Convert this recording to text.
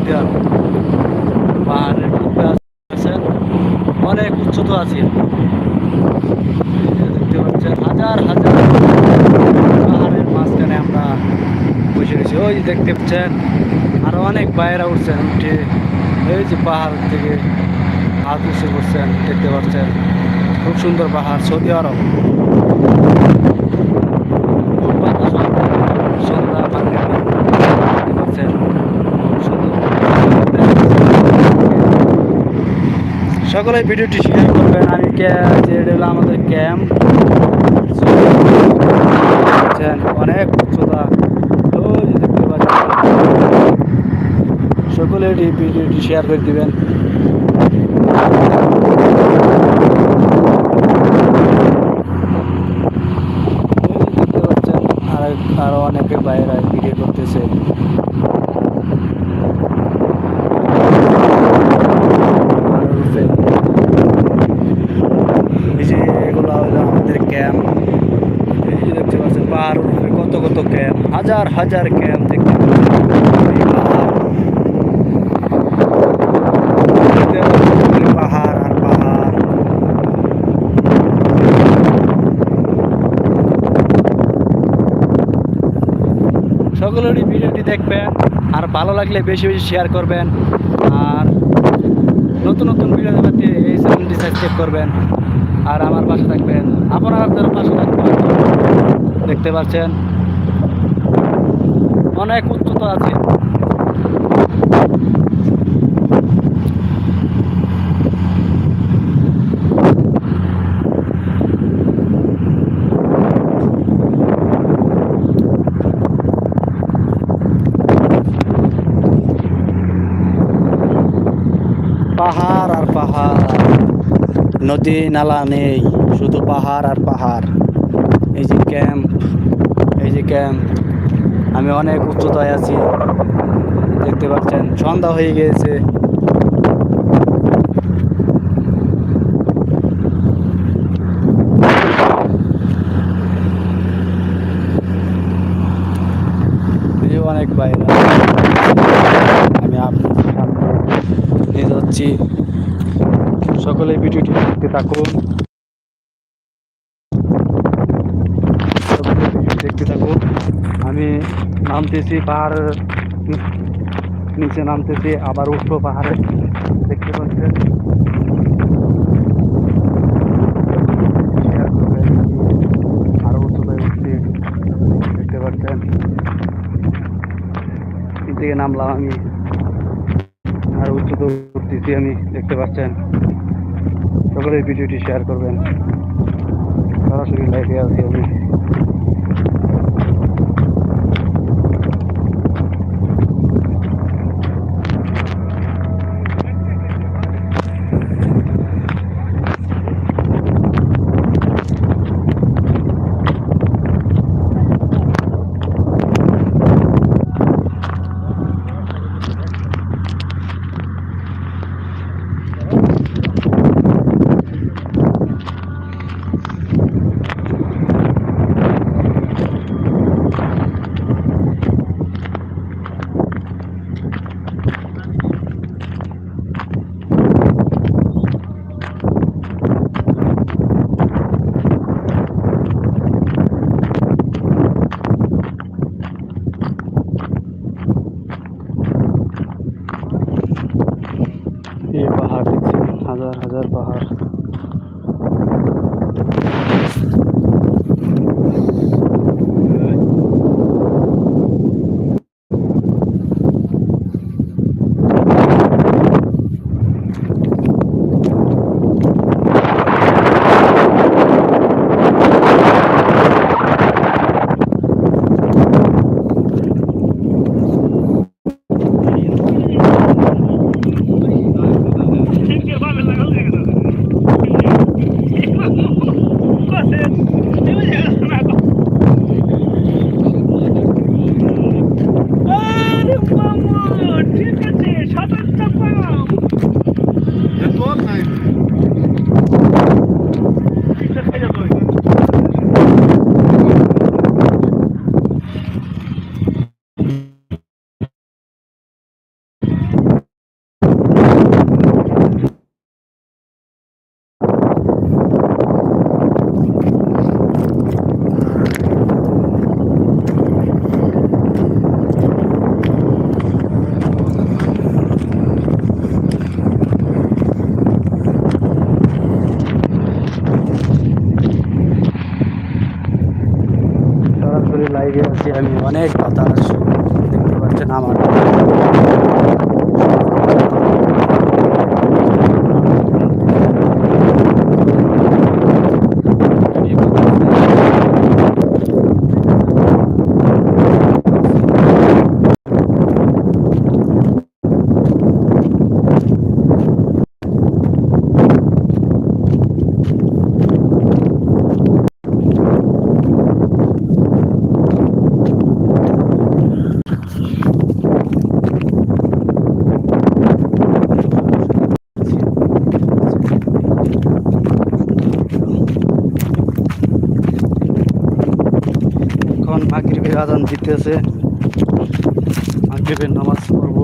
Saudi আরব পাহাড়ের উপরে আছেন অনেক উচ্চতা আছে। দেখতে পাচ্ছেন হাজার হাজার পাহাড়ের মাঝখানে আমরা বসে রয়েছি। ওই যে দেখতে পাচ্ছেন, আরও অনেক বাইরা উঠছেন, উঠে এই যে পাহাড় থেকে হাত উঠে পড়ছেন দেখতে পাচ্ছেন। খুব সুন্দর পাহাড়, সৌদি আরব খুব বাতাস হয়। সন্ধ্যা মাগরিবে দেখতে পাচ্ছেন খুব সুন্দর সকলে ভিডিওটি শেয়ার করবেন। আমি যে হলো আমাদের ক্যাম্প অনেক উচ্চতা তো দেখতে পাচ্ছেন, সকলে ভিডিওটি শেয়ার করে দিবেন ওই যে দেখতে পাচ্ছেন আর আরও অনেকে বাইরে ভিডিও করতেছে আর রূপে এই যে এগুলো হলো আমাদের ক্যাম্প এই যে দেখতে পাচ্ছেন পাহাড় উপরে কত কত ক্যাম্প হাজার হাজার ক্যাম্প দেখতে পাহাড় আর পাহাড় সকলেরই ভিডিওটি দেখবেন, আর ভালো লাগলে বেশি বেশি শেয়ার করবেন, আর নতুন নতুন ভিডিও দেখাতে এই চ্যানেলটি সাবস্ক্রাইব করবেন, আর আমার পাশে থাকবেন। আপনারা আপনার পাশে থাকবেন দেখতে পাচ্ছেন? অনেক উচ্চতা আছে। পাহাড় আর পাহাড়। নদী নালা নেই, শুধু পাহাড় আর পাহাড়। এই যে ক্যাম্প, এই যে ক্যাম্প। আমি অনেক উচ্চতায় আছি। দেখতে পাচ্ছেন, সন্ধ্যা হয়ে গিয়েছে। অনেক বাইরে। আমি আপনার সামনে নিয়ে যাচ্ছি। সকলে ভিডিওটি দেখতে থাকুন সকলে ভিডিওটি দেখতে থাকুন আমি নামতেছি পাহাড় নিচে নামতেছি, আবার উঠবো পাহাড়ে। দেখতে পাচ্ছেন? আরও উচ্চতায় উঠছি। দেখতে পাচ্ছেন? থেকে নামলাম আমি। আর উচ্চতা উঠতেছি আমি, দেখতে পাচ্ছেন? সকলে ভিডিওটি শেয়ার করবেন। সরাসরি লাইভে আছি আমি। नज़र बाहर-- করে লাইভে আছি। আমি অনেক বাতাস দেখতে পাচ্ছেন আমার। আজান দিতেছে। আগে নামাজ পড়ব।